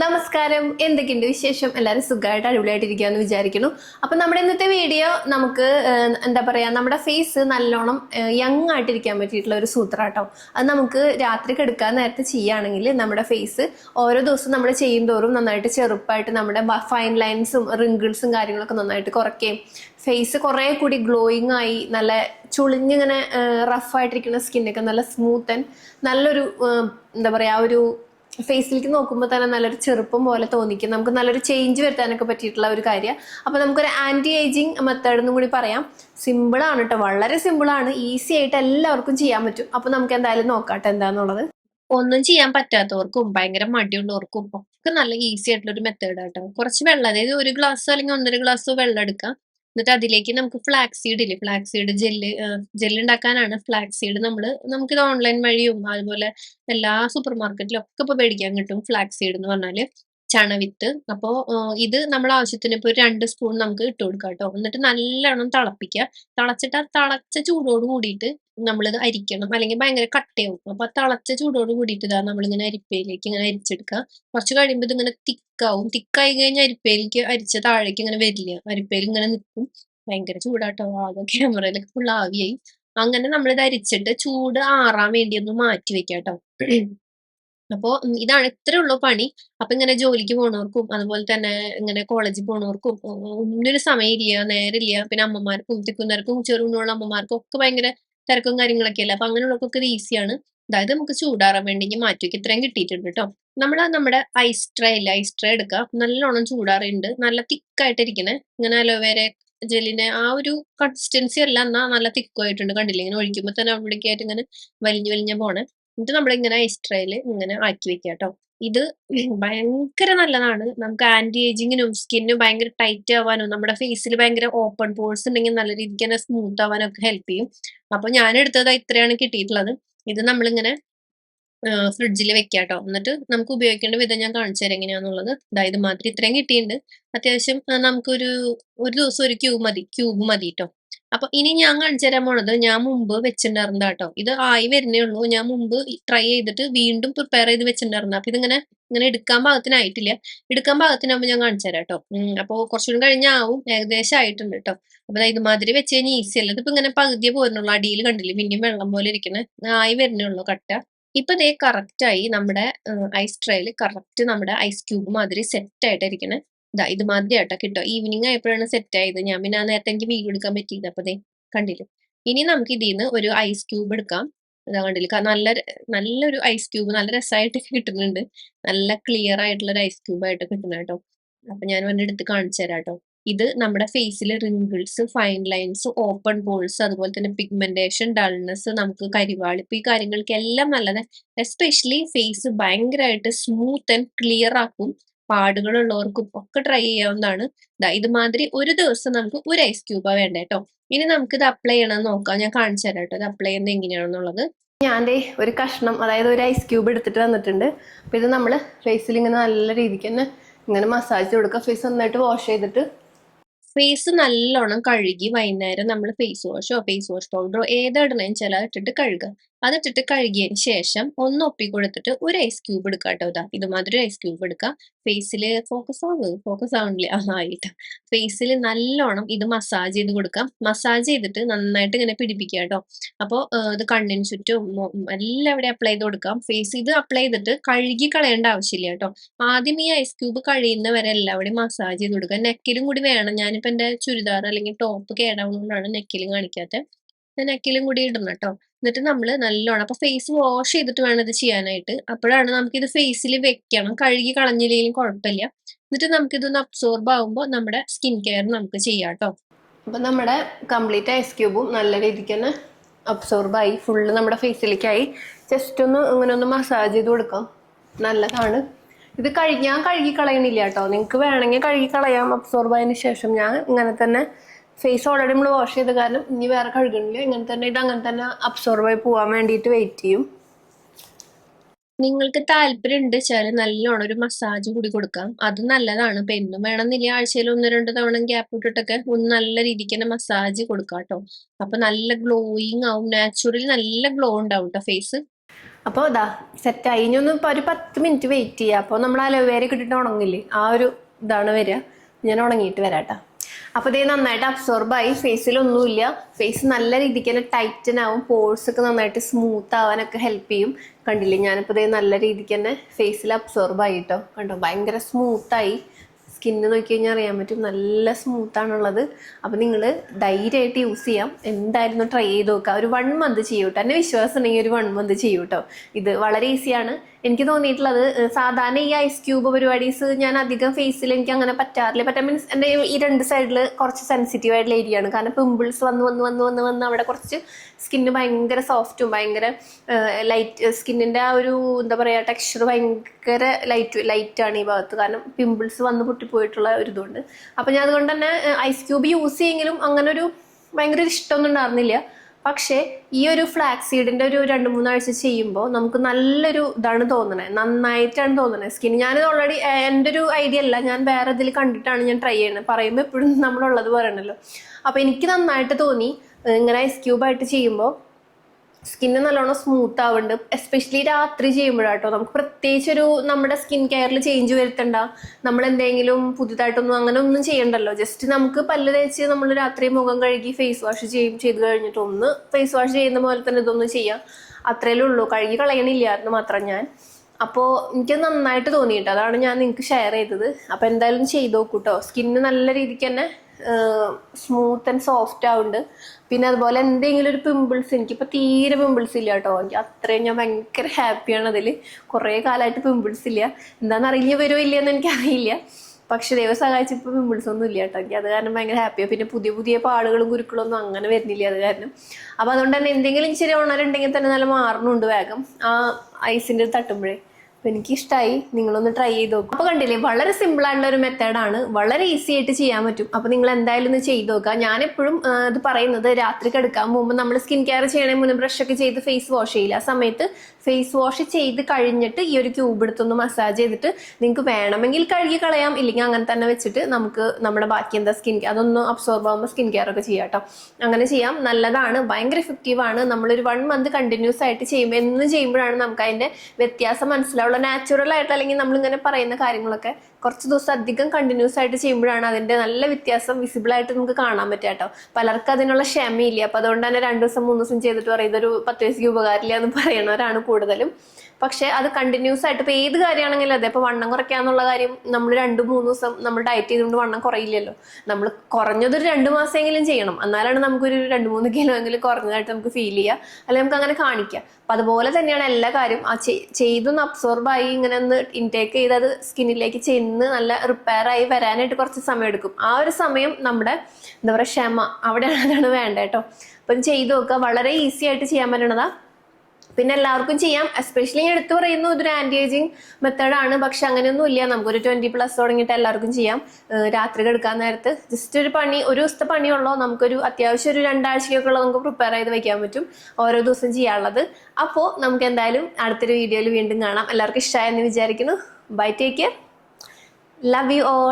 നമസ്കാരം. എന്തൊക്കെയുണ്ട് വിശേഷം? എല്ലാവരും സുഖമായിട്ട് അടിപൊളിയായിട്ടിരിക്കുകയെന്ന് വിചാരിക്കുന്നു. അപ്പം നമ്മുടെ ഇന്നത്തെ വീഡിയോ നമുക്ക് എന്താ പറയുക നമ്മുടെ ഫേസ് നല്ലോണം യങ് ആയിട്ടിരിക്കാൻ പറ്റിയിട്ടുള്ള ഒരു സൂത്രാട്ടോ. അത് നമുക്ക് രാത്രി കിടക്കാൻ നേരത്തെ ചെയ്യുകയാണെങ്കിൽ നമ്മുടെ ഫേസ് ഓരോ ദിവസം നമ്മൾ ചെയ്യും തോറും നന്നായിട്ട് ചെറുപ്പായിട്ട് നമ്മുടെ ഫൈൻ ലൈൻസും റിങ്കിൾസും കാര്യങ്ങളൊക്കെ നന്നായിട്ട് കുറയ്ക്കുകയും ഫേസ് കുറേ കൂടി ഗ്ലോയിങ് ആയി നല്ല ചുളിഞ്ഞിങ്ങനെ റഫായിട്ടിരിക്കുന്ന സ്കിന്നൊക്കെ നല്ല സ്മൂത്ത് ആൻഡ് നല്ലൊരു എന്താ പറയുക ഒരു ഫേസിലേക്ക് നോക്കുമ്പോൾ തന്നെ നല്ലൊരു ചെറുപ്പം പോലെ തോന്നിക്കും. നമുക്ക് നല്ലൊരു ചേഞ്ച് വരുത്താനൊക്കെ പറ്റിയിട്ടുള്ള ഒരു കാര്യം. അപ്പോൾ നമുക്കൊരു ആന്റി ഏജിങ് മെത്തേഡ് എന്നും കൂടി പറയാം. സിമ്പിൾ ആണ് കേട്ടോ വളരെ സിമ്പിൾ ആണ്. ഈസി ആയിട്ട് എല്ലാവർക്കും ചെയ്യാൻ പറ്റും. അപ്പോൾ നമുക്ക് എന്തായാലും നോക്കാട്ടെ എന്താന്നുള്ളത്. ഒന്നും ചെയ്യാൻ പറ്റാത്തവർക്കും ഭയങ്കര മടിയുള്ളവർക്കും ഒക്കെ നല്ല ഈസി ആയിട്ടുള്ള ഒരു മെത്തേഡ് ആട്ടോ. കുറച്ച് വെള്ളം അതായത് ഒരു ഗ്ലാസ് അല്ലെങ്കിൽ ഒന്നര ഗ്ലാസ് വെള്ളം എടുക്കാം. എന്നിട്ട് അതിലേക്ക് നമുക്ക് ഫ്ലാക്സ് സീഡ് ഇല്ലേ? ഫ്ലാക്സ് സീഡ് ജെല്ല് ജെല്ല് ഉണ്ടാക്കാനാണ് ഫ്ലാക്സ് സീഡ് നമ്മൾ നമുക്കിത് ഓൺലൈൻ വഴിയും അതുപോലെ എല്ലാ സൂപ്പർ മാർക്കറ്റിലും ഒക്കെ ഇപ്പോൾ മേടിക്കാൻ കിട്ടും ഫ്ലാക്സ് സീഡ് എന്ന് പറഞ്ഞാൽ ചണവിത്ത് അപ്പോൾ ഇത് നമ്മുടെ ആവശ്യത്തിന് ഇപ്പൊ ഒരു രണ്ട് സ്പൂൺ നമുക്ക് ഇട്ട് കൊടുക്കാം കേട്ടോ എന്നിട്ട് നല്ലോണം തിളപ്പിക്കുക. തിളച്ചിട്ട് ആ തിളച്ച ചൂടോട് കൂടിയിട്ട് നമ്മളിത് അരിക്കണം. അല്ലെങ്കിൽ ഭയങ്കര കട്ടയാവും. അപ്പൊ തിളച്ച ചൂടോട് കൂടിയിട്ട് ഇതാ നമ്മളിങ്ങനെ അരിപ്പയിലേക്ക് ഇങ്ങനെ അരിച്ചെടുക്കുക. കുറച്ച് കഴിയുമ്പോൾ ഇതിങ്ങനെ തിക്കാവും. തിക്കായി കഴിഞ്ഞാൽ അരിപ്പയിലേക്ക് അരിച്ച താഴേക്ക് ഇങ്ങനെ വരില്ല. അരിപ്പയിൽ ഇങ്ങനെ നിൽക്കും. ഭയങ്കര ചൂടാട്ടോ. ആകെ ക്യാമറയിലൊക്കെ ഫുൾ ആവിയായി. അങ്ങനെ നമ്മളിത് അരിച്ചിട്ട് ചൂട് ആറാൻ വേണ്ടി ഒന്ന് മാറ്റി വെക്കാട്ടോ കേട്ടോ. അപ്പോ ഇതാണ് ഇത്രേ ഉള്ളൂ പണി. അപ്പൊ ഇങ്ങനെ ജോലിക്ക് പോണവർക്കും അതുപോലെ തന്നെ ഇങ്ങനെ കോളേജിൽ പോണവർക്കും ഒന്നിനൊരു സമയമില്ല നേരമില്ല. പിന്നെ അമ്മമാർക്കും തിക്കുന്നവർക്കും ചെറുകുന്നുള്ള അമ്മമാർക്കും ഒക്കെ ഭയങ്കര തിരക്കും കാര്യങ്ങളൊക്കെ അല്ലേ? അപ്പൊ അങ്ങനെയുള്ളവർക്കൊക്കെ ഇത് ഈസിയാണ് അതായത് നമുക്ക് ചൂടാറാൻ വേണ്ടി മാറ്റി ഇത്രയും കിട്ടിയിട്ടുണ്ട് കേട്ടോ നമ്മൾ നമ്മുടെ ഐസ് ട്രേ ഇല്ല? ഐസ് ട്രേ എടുക്കുക. നല്ലോണം ചൂടാറുണ്ട് നല്ല തിക്കായിട്ടിരിക്കണേ ഇങ്ങനെ അലോവേര ജെല്ലിനെ ആ ഒരു കൺസിസ്റ്റൻസി അല്ല. എന്നാ നല്ല തിക്കുമായിട്ടുണ്ട്. കണ്ടില്ലേ? ഇങ്ങനെ ഒഴിക്കുമ്പോൾ തന്നെ അവിടേക്കായിട്ട് ഇങ്ങനെ വലിഞ്ഞു വലിഞ്ഞ പോണേ. എന്നിട്ട് നമ്മളിങ്ങനെ എക്സ്ട്രയിൽ ട്രേയിൽ ഇങ്ങനെ ആക്കി വെക്കുക കേട്ടോ ഇത് ഭയങ്കര നല്ലതാണ്. നമുക്ക് ആന്റി ഏജിങ്ങിനും സ്കിന്നും ഭയങ്കര ടൈറ്റ് ആവാനും നമ്മുടെ ഫേസിൽ ഭയങ്കര ഓപ്പൺ പോൾസ് ഉണ്ടെങ്കിൽ നല്ല രീതിക്ക് തന്നെ സ്മൂത്ത് ആവാനും ഒക്കെ ഹെൽപ്പ് ചെയ്യും. അപ്പൊ ഞാൻ എടുത്തത് ഇത്രയാണ് കിട്ടിയിട്ടുള്ളത്. ഇത് നമ്മളിങ്ങനെ ഫ്രിഡ്ജിൽ വെക്കുക കേട്ടോ എന്നിട്ട് നമുക്ക് ഉപയോഗിക്കേണ്ട വിധം ഞാൻ കാണിച്ചു തരാം എങ്ങനെയാന്നുള്ളത്. അതായത് മാത്രം ഇത്രയും കിട്ടിയിട്ടുണ്ട്. അത്യാവശ്യം നമുക്കൊരു ഒരു ദിവസം ഒരു ക്യൂബ് മതി. ക്യൂബ് മതി കേട്ടോ അപ്പൊ ഇനി ഞാൻ കാണിച്ചു തരാൻ പോണത് ഞാൻ മുമ്പ് വെച്ചിട്ടുണ്ടായിരുന്ന കേട്ടോ. ഇത് ആയി വരുന്നേ ഉള്ളൂ. ഞാൻ മുമ്പ് ട്രൈ ചെയ്തിട്ട് വീണ്ടും പ്രിപ്പയർ ചെയ്ത് വെച്ചിട്ടുണ്ടായിരുന്നു. അപ്പൊ ഇതിങ്ങനെ ഇങ്ങനെ എടുക്കാൻ പാകത്തിനായിട്ടില്ല. എടുക്കാൻ പാകത്തിനാകുമ്പോൾ ഞാൻ കാണിച്ചു തരാം കേട്ടോ അപ്പോൾ കുറച്ചുകൂടി കഴിഞ്ഞാവും. ഏകദേശം ആയിട്ടുണ്ട് കേട്ടോ. അപ്പൊ ഇതുമാതിരി വെച്ച് കഴിഞ്ഞാൽ ഈസി അല്ല. ഇതിപ്പോ ഇങ്ങനെ പകുതിയെ പോരുന്നുള്ളൂ. അടിയിൽ കണ്ടില്ലേ? പിന്നെയും വെള്ളം പോലെ ഇരിക്കണേ. ആയി വരുന്നേ ഉള്ളൂ കട്ട. ഇപ്പൊ ദേ കറക്റ്റ് ആയി നമ്മുടെ ഐസ് ട്രേയിൽ കറക്റ്റ് നമ്മുടെ ഐസ് ക്യൂബ് മാതിരി സെറ്റ് ആയിട്ട് ഇരിക്കണേ. ഇതാ ഇത് മാതിരി ആട്ടോ കിട്ടോ. ഈവനിങ് ആയപ്പോഴാണ് സെറ്റ് ആയത്. ഞാൻ പിന്നെ ആ നേരത്തെ എനിക്ക് വീഡിയോ എടുക്കാൻ പറ്റിയില്ല. അപ്പൊ ദേ കണ്ടില്ലേ? ഇനി നമുക്ക് ഇതിൽ നിന്ന് ഒരു ഐസ് ക്യൂബ് എടുക്കാം. ഇതാ കണ്ടില്ല? നല്ല നല്ലൊരു ഐസ് ക്യൂബ് നല്ല രസമായിട്ട് കിട്ടുന്നുണ്ട്. നല്ല ക്ലിയർ ആയിട്ടുള്ള ഒരു ഐസ് ക്യൂബ് ആയിട്ട് കിട്ടുന്ന കേട്ടോ. അപ്പൊ ഞാൻ അവന്റെ എടുത്ത് കാണിച്ചു തരാം കേട്ടോ. ഇത് നമ്മുടെ ഫേസിൽ wrinkles fine lines open pores അതുപോലെ തന്നെ പിഗ്മെന്റേഷൻ ഡൾനെസ് നമുക്ക് കരിവാളിപ്പ് ഈ കാര്യങ്ങൾക്ക് എല്ലാം നല്ലത്. എസ്പെഷ്യലി ഫേസ് ഭയങ്കരമായിട്ട് സ്മൂത്ത് ആൻഡ് ക്ലിയർ ആക്കും. പാടുകളുള്ളവർക്കും ഒക്കെ ട്രൈ ചെയ്യാവുന്നതാണ് ഇതുമാതിരി ഒരു ദിവസം നമുക്ക് ഒരു ഐസ് ക്യൂബ വേണ്ട കേട്ടോ ഇനി നമുക്ക് ഇത് അപ്ലൈ ചെയ്യണമെന്ന് നോക്കാം. ഞാൻ കാണിച്ചു തരാം കേട്ടോ ഇത് അപ്ലൈ ചെയ്യുന്നത് എങ്ങനെയാണെന്നുള്ളത്. ഞാൻ ഒരു കഷ്ണം അതായത് ഒരു ഐസ് ക്യൂബ് എടുത്തിട്ട് വന്നിട്ടുണ്ട് അപ്പോൾ ഇത് നമ്മൾ ഫേസിൽ ഇങ്ങനെ നല്ല രീതിക്ക് തന്നെ ഇങ്ങനെ മസാജ് കൊടുക്കുക. ഫേസ് നന്നായിട്ട് വാഷ് ചെയ്തിട്ട്. ഫേസ് നല്ലോണം കഴുകി വൈകുന്നേരം നമ്മൾ ഫേസ് വാഷോ ഫേസ് വാഷ് പൗഡറോ ഏതാണ് വെച്ചാൽ അതിട്ടിട്ട് കഴുകുക. അതിട്ടിട്ട് കഴുകിയ ശേഷം ഒന്ന് ഒപ്പി കൊടുത്തിട്ട് ഒരു ഐസ് ക്യൂബ് എടുക്കുക കേട്ടോ ഇതാ ഇതുമാതിരി ഐസ് ക്യൂബ് എടുക്കുക ഫേസിൽ ഫോക്കസ് ആവുക ഫോക്കസ് ആവണില്ല. ആയിട്ട്. ഫേസിൽ നല്ലോണം ഇത് മസാജ് ചെയ്ത് കൊടുക്കാം. മസാജ് ചെയ്തിട്ട് നന്നായിട്ട് ഇങ്ങനെ പിടിപ്പിക്കുക കേട്ടോ. അപ്പോൾ ഇത് കണ്ണിന് ചുറ്റും എല്ലാം എല്ലാവിടെയും അപ്ലൈ ചെയ്ത് കൊടുക്കാം. ഫേസ് ഇത് അപ്ലൈ ചെയ്തിട്ട് കഴുകി കളയേണ്ട ആവശ്യമില്ല കേട്ടോ. ആദ്യം ഈ ഐസ് ക്യൂബ് കഴിയുന്നവരെ എല്ലാവിടെയും മസാജ് ചെയ്ത് കൊടുക്കുക. നെക്കിലും കൂടി വേണം. ഞാനിപ്പോൾ എന്റെ ചുരിദാർ അല്ലെങ്കിൽ ടോപ്പ് കേടാവുന്നതുകൊണ്ടാണ് നെക്കിലും കാണിക്കാത്തത് നെക്കിലും കൂടി ഇടണം കേട്ടോ. എന്നിട്ട് നമ്മൾ നല്ലോണം അപ്പൊ ഫേസ് വാഷ് ചെയ്തിട്ട് വേണം ഇത് ചെയ്യാനായിട്ട്. അപ്പോഴാണ് നമുക്കിത് ഫേസിൽ വെക്കണം. കഴുകി കളഞ്ഞില്ലെങ്കിലും കുഴപ്പമില്ല. എന്നിട്ട് നമുക്കിതൊന്ന് അബ്സോർബ് ആകുമ്പോൾ നമ്മുടെ സ്കിൻ കെയർ നമുക്ക് ചെയ്യാം കേട്ടോ അപ്പം നമ്മുടെ കംപ്ലീറ്റ് ഐസ് ക്യൂബും നല്ല രീതിക്ക് തന്നെ അബ്സോർബായി ഫുള്ള് നമ്മുടെ ഫേസിലേക്കായി ജസ്റ്റ് ഒന്ന് ഇങ്ങനെ ഒന്ന് മസാജ് ചെയ്ത് കൊടുക്കാം. നല്ലതാണ്. ഇത് കഴുകി ഞാൻ കഴുകി കളയണില്ല കേട്ടോ നിങ്ങൾക്ക് വേണമെങ്കിൽ കഴുകി കളയാം. അബ്സോർബ് ആയതിനു ശേഷം ഞാൻ ഇങ്ങനെ തന്നെ ഫേസ് ഓൾറെഡി നമ്മൾ വാഷ് ചെയ്ത കാരണം ഇനി വേറെ കഴുകണില്ല. ഇങ്ങനെ തന്നെ ഇത് അങ്ങനെ തന്നെ അബ്സോർബ് ആയി പോകാൻ വേണ്ടിയിട്ട് വെയിറ്റ് ചെയ്യും. നിങ്ങൾക്ക് താല്പര്യം ഉണ്ട് വെച്ചാൽ നല്ലോണം ഒരു മസാജ് കൂടി കൊടുക്കാം. അത് നല്ലതാണ്. ഇപ്പൊ എന്നും വേണമെന്നില്ല ആഴ്ചയിൽ ഒന്ന് രണ്ട് തവണ ഗ്യാപ്പ് ഇട്ടിട്ടൊക്കെ ഒന്ന് നല്ല രീതിക്ക് തന്നെ മസാജ് കൊടുക്കാം കേട്ടോ. അപ്പൊ നല്ല ഗ്ലോയിങ് ആവും. നാച്ചുറലി നല്ല ഗ്ലോ ഉണ്ടാവും കേട്ടോ ഫേസ് അപ്പോൾ ഇതാ ആയി. ഇനി ഒന്ന് ഇപ്പൊ ഒരു പത്ത് മിനിറ്റ് വെയിറ്റ് ചെയ്യുക അപ്പോൾ നമ്മൾ അലോവേര ഇട്ടിട്ട് ഉണങ്ങില്ലേ? ആ ഒരു ഇതാണ് വരിക. ഞാൻ ഉണങ്ങിയിട്ട് വരാട്ടാ അപ്പോൾ ഇതേ നന്നായിട്ട് അബ്സോർബ് ആയി. അബ്സോർബായി ഫേസിലൊന്നുമില്ല ഫേസ് നല്ല രീതിക്ക് തന്നെ ടൈറ്റൻ ആവും. പോഴ്സ് ഒക്കെ നന്നായിട്ട് സ്മൂത്ത് ആവാനൊക്കെ ഹെൽപ്പ് ചെയ്യും. കണ്ടില്ലേ? ഞാനിപ്പോൾ ഇതേ നല്ല രീതിക്ക് തന്നെ ഫേസിൽ അബ്സോർബ് ആയി കേട്ടോ കണ്ടോ? ഭയങ്കര സ്മൂത്തായി സ്കിന്ന് നോക്കി കഴിഞ്ഞാൽ അറിയാൻ പറ്റും. നല്ല സ്മൂത്ത് ആണുള്ളത്. അപ്പോൾ നിങ്ങൾ ധൈര്യമായിട്ട് യൂസ് ചെയ്യാം. എന്തായാലും ട്രൈ ചെയ്ത് നോക്കുക ഒരു വൺ മന്ത് ചെയ്യൂട്ടോ. എന്നെ വിശ്വാസം ഉണ്ടെങ്കിൽ ഒരു വൺ മന്ത് ചെയ്യൂട്ടോ. ഇത് വളരെ ഈസിയാണ് എനിക്ക് തോന്നിയിട്ടുള്ളത് സാധാരണ ഈ ഐസ് ക്യൂബ് പരിപാടീസ് ഞാൻ അധികം ഫേസിൽ എനിക്ക് അങ്ങനെ പറ്റാറില്ല. പറ്റാ മീൻസ് എന്റെ ഈ രണ്ട് സൈഡിൽ കുറച്ച് സെൻസിറ്റീവ് ആയിട്ടുള്ള ഏരിയ ആണ്. കാരണം പിമ്പിൾസ് വന്ന് വന്ന് വന്ന് വന്ന് വന്ന് അവിടെ കുറച്ച് സ്കിന്ന് ഭയങ്കര സോഫ്റ്റും ഭയങ്കര ലൈറ്റ് സ്കിന്നിന്റെ ആ ഒരു എന്താ പറയുക ടെക്സ്ചർ ഭയങ്കര ലൈറ്റ് ലൈറ്റാണ് ഈ ഭാഗത്ത്. കാരണം പിമ്പിൾസ് വന്ന് പൊട്ടിപ്പോയിട്ടുള്ള ഒരു ഇതുണ്ട്. അപ്പം ഞാൻ അതുകൊണ്ട് തന്നെ ഐസ് ക്യൂബ് യൂസ് ചെയ്യെങ്കിലും അങ്ങനെ ഒരു ഭയങ്കര ഇഷ്ടമൊന്നും ഉണ്ടായിരുന്നില്ല. പക്ഷേ ഈ ഒരു ഫ്ലാക്സ് സീഡിന്റെ ഒരു രണ്ട് മൂന്നാഴ്ച ചെയ്യുമ്പോൾ നമുക്ക് നല്ലൊരു ഇതാണ് തോന്നണേ. നന്നായിട്ടാണ് തോന്നണേ സ്കിൻ ഞാൻ ഓൾറെഡി എന്റെ ഒരു ഐഡിയ അല്ല. ഞാൻ വേറെ ഇതിൽ കണ്ടിട്ടാണ് ഞാൻ ട്രൈ ചെയ്യുന്നത്. പറയുമ്പോൾ എപ്പോഴും നമ്മളുള്ളത് പറയണല്ലോ അപ്പോൾ എനിക്ക് നന്നായിട്ട് തോന്നി. ഇങ്ങനെ ഐസ് ക്യൂബായിട്ട് ചെയ്യുമ്പോൾ സ്കിന്ന് നല്ലോണം സ്മൂത്ത് ആവുന്നുണ്ട് എസ്പെഷ്യലി രാത്രി ചെയ്യുമ്പോഴാട്ടോ. നമുക്ക് പ്രത്യേകിച്ച് ഒരു നമ്മുടെ സ്കിൻ കെയറിൽ ചേഞ്ച് വരുത്തണ്ട. നമ്മൾ എന്തെങ്കിലും പുതുതായിട്ടൊന്നും അങ്ങനെ ഒന്നും ചെയ്യണ്ടല്ലോ. ജസ്റ്റ് നമുക്ക് പല്ല് തേച്ച് നമ്മൾ രാത്രി മുഖം കഴുകി ഫേസ് വാഷ് ചെയ്യും ചെയ്ത് കഴിഞ്ഞിട്ട് ഒന്ന് ഫേസ് വാഷ് ചെയ്യുന്ന പോലെ തന്നെ ഇതൊന്ന് ചെയ്യാം. അത്രയല്ലേ ഉള്ളൂ. കഴുകി കളയണില്ലായിരുന്നു മാത്രം ഞാൻ. അപ്പോൾ എനിക്ക് നന്നായിട്ട് തോന്നിയിട്ട് അതാണ് ഞാൻ നിങ്ങൾക്ക് ഷെയർ ചെയ്തത്. അപ്പോൾ എന്തായാലും ചെയ്ത് നോക്കൂ കേട്ടോ സ്കിന്ന് നല്ല രീതിക്ക് തന്നെ സ്മൂത്ത് ആൻഡ് സോഫ്റ്റ് ആവുന്നുണ്ട്. പിന്നെ അതുപോലെ എന്തെങ്കിലും ഒരു പിമ്പിൾസ് എനിക്കിപ്പോൾ തീരെ പിമ്പിൾസ് ഇല്ല കേട്ടോ. എനിക്ക് അത്രയും ഞാൻ ഭയങ്കര ഹാപ്പിയാണ് അതിൽ കുറേ കാലമായിട്ട് പിമ്പിൾസ് ഇല്ല. എന്താണെന്ന് അറിയില്ല വരുമോ ഇല്ലയെന്ന് എനിക്കറിയില്ല. പക്ഷെ ദൈവം സഹായിച്ചപ്പോൾ പിമ്പിൾസ് ഒന്നും ഇല്ല കേട്ടോ. എനിക്ക് അത് കാരണം ഭയങ്കര ഹാപ്പിയാണ് പിന്നെ പുതിയ പുതിയ പാടുകളും ഗുരുക്കളും ഒന്നും അങ്ങനെ വരുന്നില്ല അത് കാരണം. അപ്പോൾ അതുകൊണ്ട് തന്നെ എന്തെങ്കിലും ഇച്ചിരി ഉണരുണ്ടെങ്കിൽ തന്നെ നല്ല മാറണുണ്ട് വേഗം. ആ ഐസിന്റെ തട്ടുമ്പോഴേ. അപ്പൊ എനിക്കിഷ്ടമായി നിങ്ങളൊന്ന് ട്രൈ ചെയ്ത് നോക്കും. അപ്പൊ കണ്ടില്ലേ വളരെ സിമ്പിൾ ആയിട്ടുള്ള ഒരു മെത്തേഡാണ് വളരെ ഈസി ആയിട്ട് ചെയ്യാൻ പറ്റും. അപ്പൊ നിങ്ങൾ എന്തായാലും ഒന്ന് ചെയ്ത് നോക്കുക. ഞാൻ എപ്പോഴും ഇത് പറയുന്നത് രാത്രി കിടക്കാൻ പോകുമ്പോൾ നമ്മൾ സ്കിൻ കെയർ ചെയ്യണേ മുന്നേ ബ്രഷ് ഒക്കെ ചെയ്ത് ഫേസ് വാഷ് ചെയ്യില്ല? ആ സമയത്ത് ഫേസ് വാഷ് ചെയ്ത് കഴിഞ്ഞിട്ട് ഈ ഒരു ക്യൂബ് എടുത്തൊന്ന് മസാജ് ചെയ്തിട്ട് നിങ്ങൾക്ക് വേണമെങ്കിൽ കഴുകി കളയാം. ഇല്ലെങ്കിൽ അങ്ങനെ തന്നെ വെച്ചിട്ട് നമുക്ക് നമ്മുടെ ബാക്കി എന്താ സ്കിൻ അതൊന്ന് അബ്സോർബ് ആകുമ്പോൾ സ്കിൻ കെയർ ഒക്കെ ചെയ്യാം കേട്ടോ. അങ്ങനെ ചെയ്യാം. നല്ലതാണ്. ഭയങ്കര എഫക്റ്റീവ് ആണ്. നമ്മളൊരു വൺ മന്ത് കണ്ടിന്യൂസ് ആയിട്ട് ചെയ്യുമ്പോൾ എന്ന് ചെയ്യുമ്പോഴാണ് നമുക്ക് അതിന്റെ വ്യത്യാസം മനസ്സിലാവുള്ളൂ. നാച്ചുറൽ ആയിട്ട് അല്ലെങ്കിൽ നമ്മൾ ഇങ്ങനെ പറയുന്ന കാര്യങ്ങളൊക്കെ കുറച്ച് ദിവസം അധികം കണ്ടിന്യൂസ് ആയിട്ട് ചെയ്യുമ്പോഴാണ് അതിന്റെ നല്ല വ്യത്യാസം വിസിബിൾ ആയിട്ട് നമുക്ക് കാണാൻ പറ്റുക കേട്ടോ. പലർക്കും അതിനുള്ള ക്ഷമയില്ല. അപ്പൊ അതുകൊണ്ട് തന്നെ രണ്ടു ദിവസം മൂന്ന് ദിവസം ചെയ്തിട്ട് പറയും ഒരു പത്ത് വയസ്സിക്ക് ഉപകാരമില്ല എന്ന് പറയുന്നവരാണ് കൂടുതലും. പക്ഷെ അത് കണ്ടിന്യൂസ് ആയിട്ട് ഇപ്പൊ ഏത് കാര്യമാണെങ്കിലും അതെ. ഇപ്പൊ വണ്ണം കുറയ്ക്കാന്നുള്ള കാര്യം നമ്മൾ രണ്ടു മൂന്ന് ദിവസം നമ്മൾ ഡയറ്റ് ചെയ്തുകൊണ്ട് വണ്ണം കുറയില്ലല്ലോ. നമ്മൾ കുറഞ്ഞതൊരു രണ്ട് മാസമെങ്കിലും ചെയ്യണം. എന്നാലാണ് നമുക്കൊരു രണ്ട് മൂന്ന് കിലോ എങ്കിലും കുറഞ്ഞതായിട്ട് നമുക്ക് ഫീൽ ചെയ്യുക അല്ലെങ്കിൽ നമുക്ക് അങ്ങനെ കാണിക്കാം. അപ്പൊ അതുപോലെ തന്നെയാണ് എല്ലാ കാര്യം. ആ ചെയ്- ചെയ്തൊന്ന് അബ്സോർബ് ആയി ഇങ്ങനെ ഒന്ന് ഇൻടേക്ക് ചെയ്ത് അത് സ്കിന്നിലേക്ക് ചെന്ന് നല്ല റിപ്പയർ ആയി വരാനായിട്ട് കുറച്ച് സമയം എടുക്കും. ആ ഒരു സമയം നമ്മുടെ എന്താ പറയുക ക്ഷമ അവിടെയാണ് അതാണ് വേണ്ട കേട്ടോ. അപ്പം ചെയ്ത് നോക്കുക. വളരെ ഈസി ആയിട്ട് ചെയ്യാൻ പറ്റണതാ. പിന്നെ എല്ലാവർക്കും ചെയ്യാം. എസ്പെഷ്യലി ഞാൻ എടുത്തു പറയുന്നു ഇതൊരു ആന്റി ഏജിങ് ആണ്. പക്ഷെ അങ്ങനെയൊന്നും ഇല്ല. നമുക്കൊരു ട്വന്റി പ്ലസ് തുടങ്ങിയിട്ട് എല്ലാവർക്കും ചെയ്യാം. രാത്രി എടുക്കാൻ നേരത്ത് ജസ്റ്റ് ഒരു പണി ഒരു ദിവസത്തെ പണിയുള്ളോ. നമുക്കൊരു അത്യാവശ്യം ഒരു രണ്ടാഴ്ചയൊക്കെ ഉള്ളത് നമുക്ക് പ്രിപ്പയർ ചെയ്ത് വെക്കാൻ പറ്റും. ഓരോ ദിവസം ചെയ്യാനുള്ളത്. അപ്പോൾ നമുക്ക് എന്തായാലും അടുത്തൊരു വീഡിയോയിൽ വീണ്ടും കാണാം. എല്ലാവർക്കും ഇഷ്ടമായെന്ന് വിചാരിക്കുന്നു. Bye take care love you all